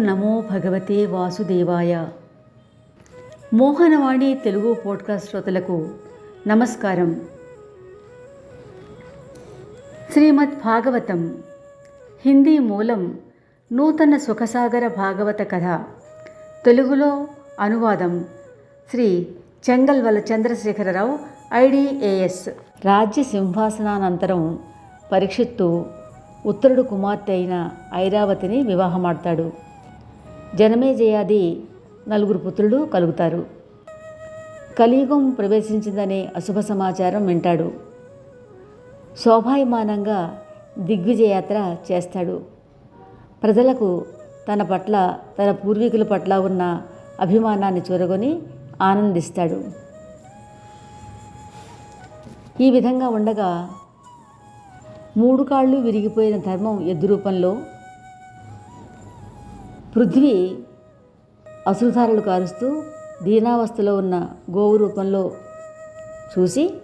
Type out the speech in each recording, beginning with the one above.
నమో భగవతే వాసుదేవాయ. మోహనవాణి తెలుగు పోడ్కాస్ట్ శ్రోతలకు నమస్కారం. శ్రీమద్ భాగవతం హిందీ మూలం నూతన సుఖసాగర భాగవత కథ. తెలుగులో అనువాదం శ్రీ చెంగల్వల చంద్రశేఖరరావు ఐడిఏఎస్. రాజ్య సింహాసనానంతరం పరీక్షిత్తు ఉత్తరుడు కుమార్తె అయిన ఐరావతిని వివాహమాడతాడు. జనమేజయాది నలుగురు పుత్రులు కలుగుతారు. కలియుగం ప్రవేశించిందనే అశుభ సమాచారం వింటాడు. శోభాయమానంగా దిగ్విజయాత్ర చేస్తాడు. ప్రజలకు తన పట్ల తన పూర్వీకుల పట్ల ఉన్న అభిమానాన్ని చూరగొని ఆనందిస్తాడు. ఈ విధంగా ఉండగా మూడు కాళ్ళు విరిగిపోయిన ధర్మం ఎద్దు రూపంలో పృథ్వీ అసుధారలు కారుస్తూ దీనావస్థలో ఉన్న గోవు రూపంలో చూసి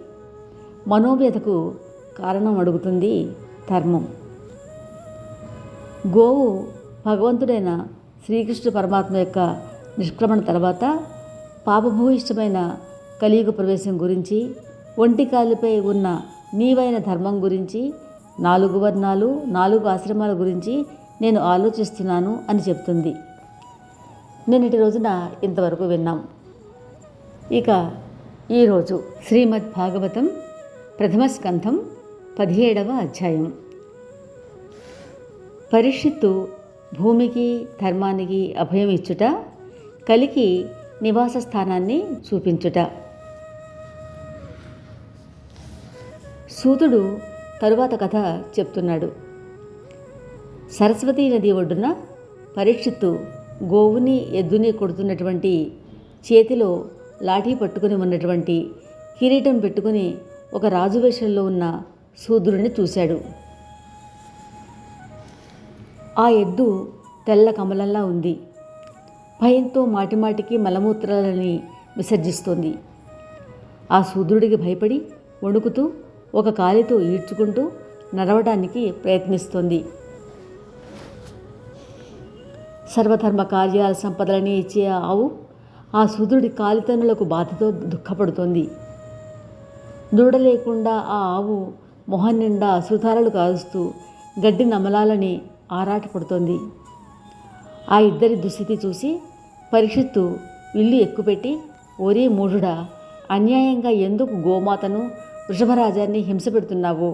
మనోవ్యతకు కారణం అడుగుతుంది ధర్మం. గోవు భగవంతుడైన శ్రీకృష్ణ పరమాత్మ యొక్క నిష్క్రమణ తర్వాత పాపభూయిష్టమైన కలియుగ ప్రవేశం గురించి ఒంటికాలుపై ఉన్న నీవైన ధర్మం గురించి నాలుగు వర్ణాలు నాలుగు ఆశ్రమాల గురించి నేను ఆలోచిస్తున్నాను అని చెప్తుంది. నిన్నటి రోజున ఇంతవరకు విన్నాం. ఇక ఈరోజు శ్రీమద్ భాగవతం ప్రథమ స్కంధం పదిహేడవ అధ్యాయం. పరిషత్తు భూమికి ధర్మానికి అభయం ఇచ్చుట కలికి నివాస స్థానాన్ని చూపించుట. సూతుడు తరువాత కథ చెప్తున్నాడు. సరస్వతీ నది ఒడ్డున పరీక్షిత్తు గోవుని ఎద్దుని కొడుతున్నటువంటి చేతిలో లాఠీ పట్టుకుని ఉన్నటువంటి కిరీటం పెట్టుకుని ఒక రాజు వేషంలో ఉన్న శూద్రుడిని చూశాడు. ఆ ఎద్దు తెల్ల కమలంలా ఉంది. భయంతో మాటిమాటికి మలమూత్రాలని విసర్జిస్తోంది. ఆ శూద్రుడికి భయపడి వణుకుతూ ఒక కాలితో ఈడ్చుకుంటూ నడవడానికి ప్రయత్నిస్తోంది. సర్వధర్మ కార్యాల సంపదలని ఇచ్చే ఆవు ఆ సుధుడి కాలితనులకు బాధతో దుఃఖపడుతోంది. దూడ లేకుండా ఆ ఆవు మొహం నిండా అశ్రుతారలు కాలుస్తూ గడ్డి నమలాలని ఆరాటపడుతోంది. ఆ ఇద్దరి దుస్థితి చూసి పరీక్షిత్తు ఇల్లు ఎక్కుపెట్టి ఓరే మూఢుడా అన్యాయంగా ఎందుకు గోమాతను వృషభరాజాన్ని హింస పెడుతున్నావు?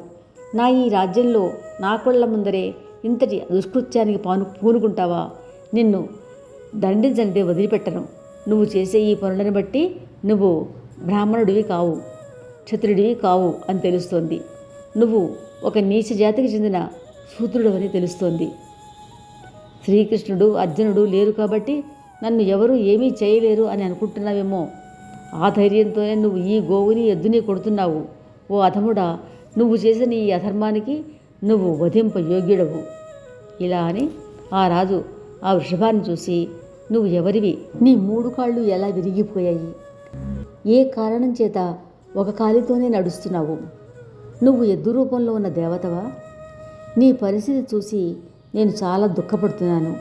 నా ఈ రాజ్యంలో నా కొళ్ళ ముందరే ఇంతటి దుష్కృత్యానికి పాను పూనుకుంటావా? నిన్ను దండించంటే వదిలిపెట్టను. నువ్వు చేసే ఈ పనులను బట్టి నువ్వు బ్రాహ్మణుడివి కావు క్షత్రుడివి కావు అని తెలుస్తోంది. నువ్వు ఒక నీచ జాతికి చెందిన సూత్రుడు అని తెలుస్తోంది. శ్రీకృష్ణుడు అర్జునుడు లేరు కాబట్టి నన్ను ఎవరూ ఏమీ చేయలేరు అని అనుకుంటున్నావేమో. ఆ ధైర్యంతోనే నువ్వు ఈ గోవుని ఎద్దుని కొడుతున్నావు. ఓ అధముడా నువ్వు చేసిన ఈ అధర్మానికి నువ్వు వధింప యోగ్యుడవు. ఇలా అని ఆ రాజు ఆ వృషభాన్ని చూసి నువ్వు ఎవరివి? నీ మూడు కాళ్ళు ఎలా విరిగిపోయాయి? ఏ కారణం చేత ఒక కాలితోనే నడుస్తున్నావు? నువ్వు ఎద్దు రూపంలో ఉన్న దేవతవా? నీ పరిస్థితి చూసి నేను చాలా దుఃఖపడుతున్నాను.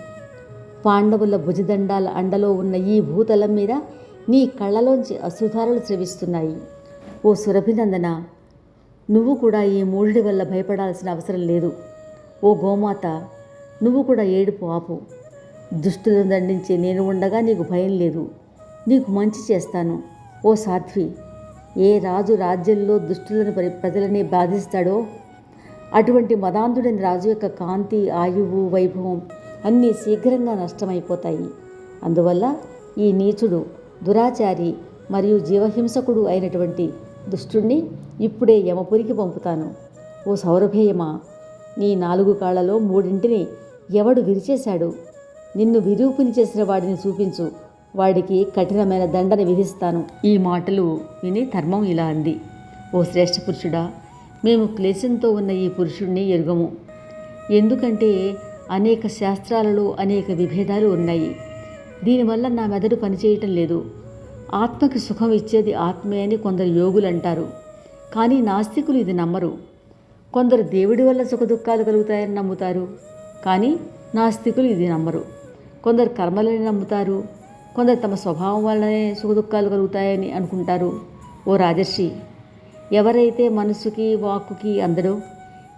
పాండవుల భుజదండాల అండలో ఉన్న ఈ భూతలం మీద నీ కళ్ళలోంచి అశ్రుధారలు స్రవిస్తున్నాయి. ఓ సురభినందన నువ్వు కూడా ఈ మూడిడి వల్ల భయపడాల్సిన అవసరం లేదు. ఓ గోమాత నువ్వు కూడా ఏడుపు ఆపు. దుష్టులను దండించే నేను ఉండగా నీకు భయం లేదు. నీకు మంచి చేస్తాను. ఓ సాధ్వి ఏ రాజు రాజ్యంలో దుష్టులను పరి ప్రజలని బాధిస్తాడో? అటువంటి మదాంధుడైన రాజు యొక్క కాంతి ఆయువు వైభవం అన్నీ శీఘ్రంగా నష్టమైపోతాయి. అందువల్ల ఈ నీచుడు దురాచారి మరియు జీవహింసకుడు అయినటువంటి దుష్టుణ్ణి ఇప్పుడే యమపురికి పంపుతాను. ఓ సౌరభేయమా నీ నాలుగు కాళ్ళలో మూడింటిని ఎవడు విరిచేశాడు? నిన్ను విరూపిని చేసిన వాడిని చూపించు. వాడికి కఠినమైన దండన విధిస్తాను. ఈ మాటలు విని ధర్మం ఇలా అంది. ఓ శ్రేష్ఠ పురుషుడా మేము క్లేశంతో ఉన్న ఈ పురుషుణ్ణి ఎరుగము. ఎందుకంటే అనేక శాస్త్రాలలో అనేక విభేదాలు ఉన్నాయి. దీనివల్ల నా మెదడు పనిచేయటం లేదు. ఆత్మకి సుఖం ఇచ్చేది ఆత్మే అని కొందరు యోగులు అంటారు కానీ నాస్తికులు ఇది నమ్మరు. కొందరు దేవుడి వల్ల సుఖదుఖాలు కలుగుతాయని నమ్ముతారు. కానీ నాస్తికులు ఇది నమ్మరు. కొందరు కర్మలని నమ్ముతారు కొందరు తమ స్వభావం వల్లనే సుఖదుఖాలు కలుగుతాయని అనుకుంటారు. ఓ రాజర్షి ఎవరైతే మనసుకి వాక్కుకి అందడో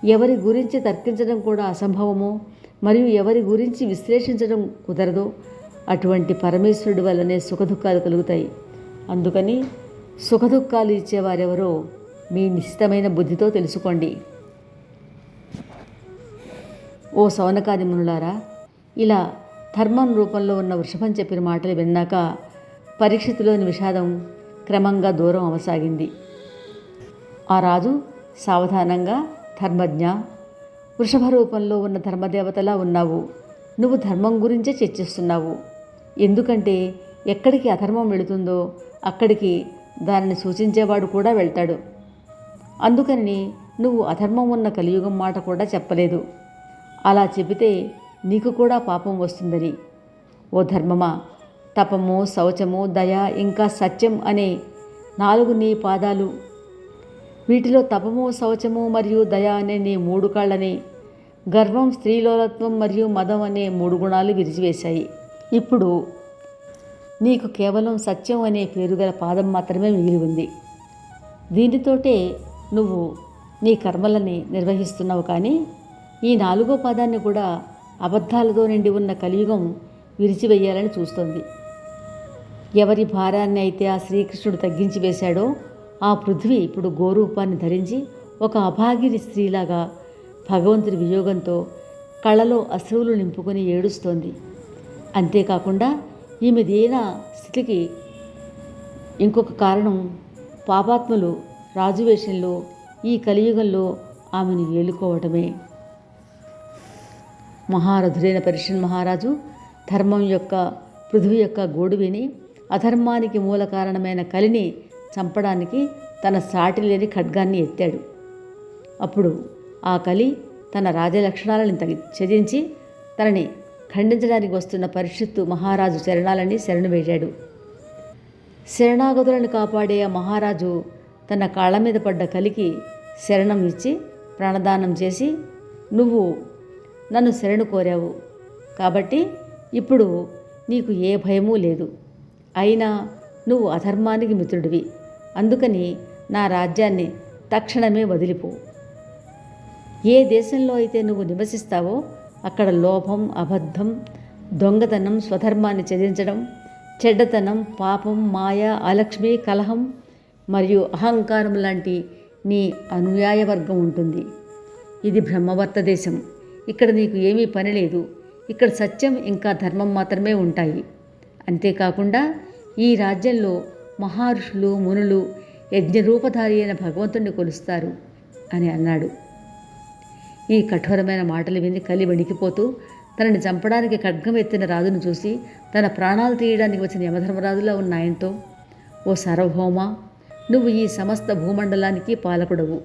ఎవరి గురించి తర్కించడం కూడా అసంభవమో మరియు ఎవరి గురించి విశ్లేషించడం కుదరదో అటువంటి పరమేశ్వరుడి వల్లనే సుఖదుఖాలు కలుగుతాయి. అందుకని సుఖదుఖాలు ఇచ్చేవారెవరో మీ నిశ్చితమైన బుద్ధితో తెలుసుకోండి. ఓ సౌనకాది మునులారా ఇలా ధర్మం రూపంలో ఉన్న వృషభం చెప్పిన మాటలు విన్నాక పరీక్షితులోని విషాదం క్రమంగా దూరం అవసాగింది. ఆ రాజు సావధానంగా ధర్మజ్ఞ వృషభ రూపంలో ఉన్న ధర్మదేవతలా ఉన్నావు. నువ్వు ధర్మం గురించే చర్చిస్తున్నావు. ఎందుకంటే ఎక్కడికి అధర్మం వెళుతుందో అక్కడికి దానిని సూచించేవాడు కూడా వెళ్తాడు. అందుకని నువ్వు అధర్మం ఉన్న కలియుగం మాట కూడా చెప్పలేదు. అలా చెబితే నీకు కూడా పాపం వస్తుందని. ఓ ధర్మమా తపము శౌచము దయ ఇంకా సత్యం అనే నాలుగు నీ పాదాలు. వీటిలో తపము శౌచము మరియు దయ అనే నీ మూడు కాళ్ళని గర్వం స్త్రీలోలత్వం మరియు మదం అనే మూడు గుణాలు విరిచివేశాయి. ఇప్పుడు నీకు కేవలం సత్యం అనే పేరు గల పాదం మాత్రమే మిగిలి ఉంది. దీనితోటే నువ్వు నీ కర్మలని నిర్వహిస్తున్నావు కానీ ఈ నాలుగో పాదాన్ని కూడా అబద్ధాలతో నిండి ఉన్న కలియుగం విరిచివేయాలని చూస్తోంది. ఎవరి భారాన్ని అయితే ఆ శ్రీకృష్ణుడు తగ్గించి వేశాడో ఆ పృథ్వీ ఇప్పుడు గోరూపాన్ని ధరించి ఒక అభాగిరి స్త్రీలాగా భగవంతుడి వియోగంతో కళ్ళలో అశ్రువులు నింపుకొని ఏడుస్తోంది. అంతేకాకుండా ఈమె దీన స్థితికి ఇంకొక కారణం పాపాత్ములు రాజువేషంలో ఈ కలియుగంలో ఆమెను ఏలుకోవటమే. మహారథుడైన పరిషన్ మహారాజు ధర్మం యొక్క పృథువు యొక్క గోడు విని అధర్మానికి మూల కారణమైన కలిని చంపడానికి తన సాటి లేని ఖడ్గాన్ని ఎత్తాడు. అప్పుడు ఆ కలి తన రాజలక్షణాలను తగి చదించి తనని ఖండించడానికి వస్తున్న పరిషత్తు మహారాజు శరణాలని శరణు వేశాడు శరణాగతులను కాపాడే ఆ మహారాజు తన కాళ్ళ మీద పడ్డ కలికి శరణం ఇచ్చి ప్రాణదానం చేసి నువ్వు నన్ను శరణు కోరావు. కాబట్టి ఇప్పుడు నీకు ఏ భయమూ లేదు. అయినా నువ్వు అధర్మానికి మిత్రుడివి. అందుకని నా రాజ్యాన్ని తక్షణమే వదిలిపో. ఏ దేశంలో అయితే నువ్వు నివసిస్తావో అక్కడ లోభం అబద్ధం దొంగతనం స్వధర్మాన్ని చెదించడం చెడ్డతనం పాపం మాయ అలక్ష్మి కలహం మరియు అహంకారం లాంటి నీ అనుయాయ వర్గం ఉంటుంది. ఇది బ్రహ్మవర్త దేశం. ఇక్కడ నీకు ఏమీ పని లేదు. ఇక్కడ సత్యం ఇంకా ధర్మం మాత్రమే ఉంటాయి. అంతేకాకుండా ఈ రాజ్యంలో మహర్షులు మునులు యజ్ఞరూపధారి అయిన భగవంతుణ్ణి కొలుస్తారు అని అన్నాడు. ఈ కఠోరమైన మాటలు విని కలి వణికిపోతూ తనని చంపడానికి ఖడ్గం ఎత్తిన రాజును చూసి తన ప్రాణాలు తీయడానికి వచ్చిన యమధర్మరాజులా ఉన్న ఆయనతో ఓ సార్వభౌమ నువ్వు ఈ సమస్త భూమండలానికి పాలకుడవు.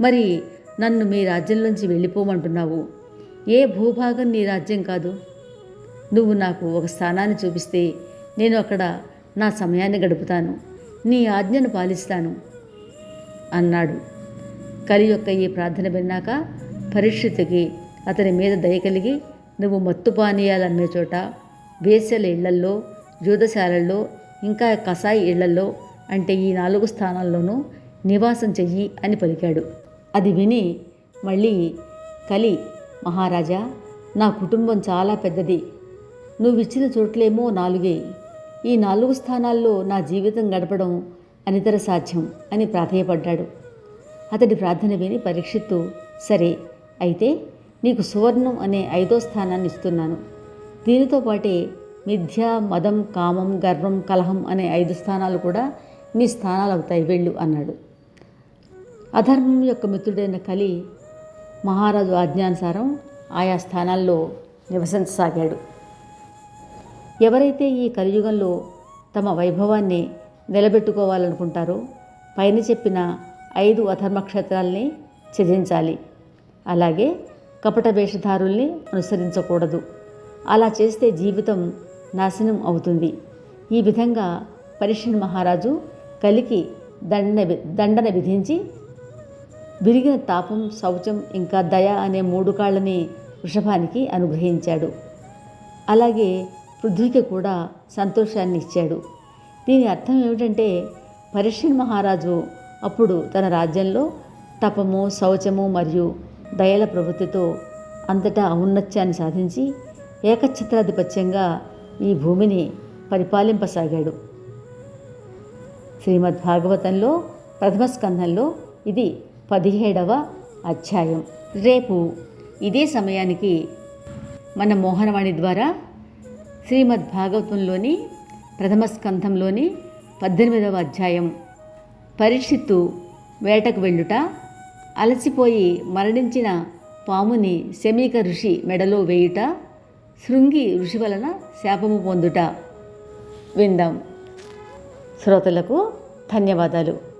మరి నన్ను మీ రాజ్యంలోంచి వెళ్ళిపోమంటున్నావు. ఏ భూభాగం నీ రాజ్యం కాదు. నువ్వు నాకు ఒక స్థానాన్ని చూపిస్తే నేను అక్కడ నా సమయాన్ని గడుపుతాను. నీ ఆజ్ఞను పాలిస్తాను అన్నాడు. కలి యొక్క ఈ ప్రార్థన విన్నాక పరీక్షితుకి అతని మీద దయ కలిగి నువ్వు మత్తు పానీయాలు అమ్మే చోట వేసెల ఇళ్ళల్లో జూదశాలల్లో ఇంకా కసాయి ఇళ్ళల్లో అంటే ఈ నాలుగు స్థానాల్లోనూ నివాసం చెయ్యి అని పలికాడు. అది విని మళ్ళీ కలి మహారాజా నా కుటుంబం చాలా పెద్దది. నువ్విచ్చిన చోట్లేమో నాలుగే. ఈ నాలుగు స్థానాల్లో నా జీవితం గడపడం అనితర సాధ్యం అని ప్రాధేయపడ్డాడు. అతడి ప్రార్థన విని పరీక్షిత్తు సరే అయితే నీకు సువర్ణం అనే ఐదో స్థానాన్ని ఇస్తున్నాను. దీనితో పాటే మిథ్య మదం కామం గర్వం కలహం అనే ఐదు స్థానాలు కూడా నీ స్థానాలు అవుతాయి వెళ్ళు అన్నాడు. అధర్మం యొక్క మిత్రుడైన కలి మహారాజు ఆజ్ఞానుసారం ఆయా స్థానాల్లో నివసించసాగాడు. ఎవరైతే ఈ కలియుగంలో తమ వైభవాన్ని నిలబెట్టుకోవాలనుకుంటారో పైన చెప్పిన ఐదు అధర్మక్షేత్రాల్ని క్షేత్రాల్ని అలాగే కపట వేషధారుల్ని అనుసరించకూడదు. అలా చేస్తే జీవితం నాశనం అవుతుంది. ఈ విధంగా పరిషన్ మహారాజు కలికి దండ దండన విధించి విరిగిన తాపం శౌచం ఇంకా దయ అనే మూడు కాళ్ళని వృషభానికి అనుగ్రహించాడు. అలాగే పృథ్వీకి కూడా సంతోషాన్ని ఇచ్చాడు. దీని అర్థం ఏమిటంటే పరీక్షణ్ మహారాజు అప్పుడు తన రాజ్యంలో తపము శౌచము మరియు దయల ప్రవృత్తితో అంతటా ఔన్నత్యాన్ని సాధించి ఏకఛత్రాధిపత్యంగా ఈ భూమిని పరిపాలింపసాగాడు. శ్రీమద్ భాగవతంలో ప్రథమ స్కంధంలో ఇది పదిహేడవ అధ్యాయం. రేపు ఇదే సమయానికి మన మోహనవాణి ద్వారా శ్రీమద్ భాగవతంలోని ప్రథమ స్కంధంలోని పద్దెనిమిదవ అధ్యాయం పరీక్షిత్తు వేటకు వెళ్ళుట అలసిపోయి మరణించిన పాముని శమీక ఋషి మెడలో వేయుట శృంగి ఋషి వలన శాపము పొందుట. విందాం. శ్రోతలకు ధన్యవాదాలు.